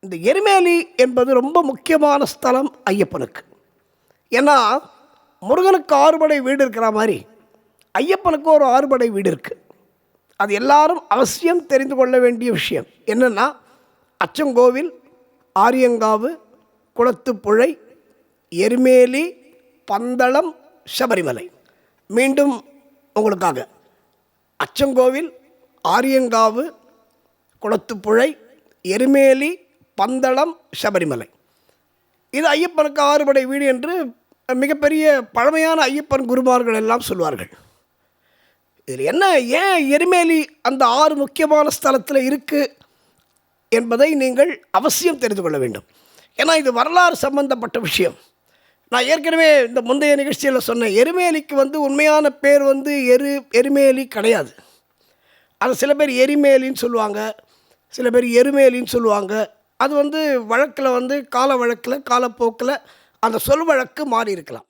இந்த எருமேலி என்பது ரொம்ப முக்கியமான ஸ்தலம் ஐயப்பனுக்கு. ஏன்னா முருகனுக்கு ஆறுபடை வீடு இருக்கிற மாதிரி ஐயப்பனுக்கு ஒரு ஆறுபடை வீடு இருக்குது அது எல்லாரும் அவசியம் தெரிந்து கொள்ள வேண்டிய விஷயம். என்னென்னா அச்சங்கோவில் ஆரியங்காவு குளத்துப்புழை எருமேலி பந்தளம் சபரிமலை. மீண்டும் உங்களுக்காக. அச்சங்கோவில் ஆரியங்காவு குளத்துப்புழை எருமேலி பந்தளம் சபரிமலை. இது ஐயப்பனுக்கு ஆறுபடை வீடு என்று மிகப்பெரிய பழமையான ஐயப்பன் குருமார்கள் எல்லாம் சொல்வார்கள். இதில் என்ன ஏன் எருமேலி அந்த ஆறு முக்கியமான ஸ்தலத்தில் இருக்குது என்பதை நீங்கள் அவசியம் தெரிந்து கொள்ள வேண்டும். ஏன்னா இது வரலாறு சம்பந்தப்பட்ட விஷயம். நான் ஏற்கனவே இந்த முந்தைய நிகழ்ச்சியில் சொன்னேன் எருமேலிக்கு வந்து உண்மையான பேர் வந்து எரு எருமேலி கிடையாது. அது சில பேர் எரிமேலின்னு சொல்லுவாங்க சில பேர் எருமேலின்னு சொல்லுவாங்க அது வந்து வழக்கில் வந்து கால வழக்கில் காலப்போக்கில் அந்த சொல் வழக்கு மாறி இருக்கலாம்.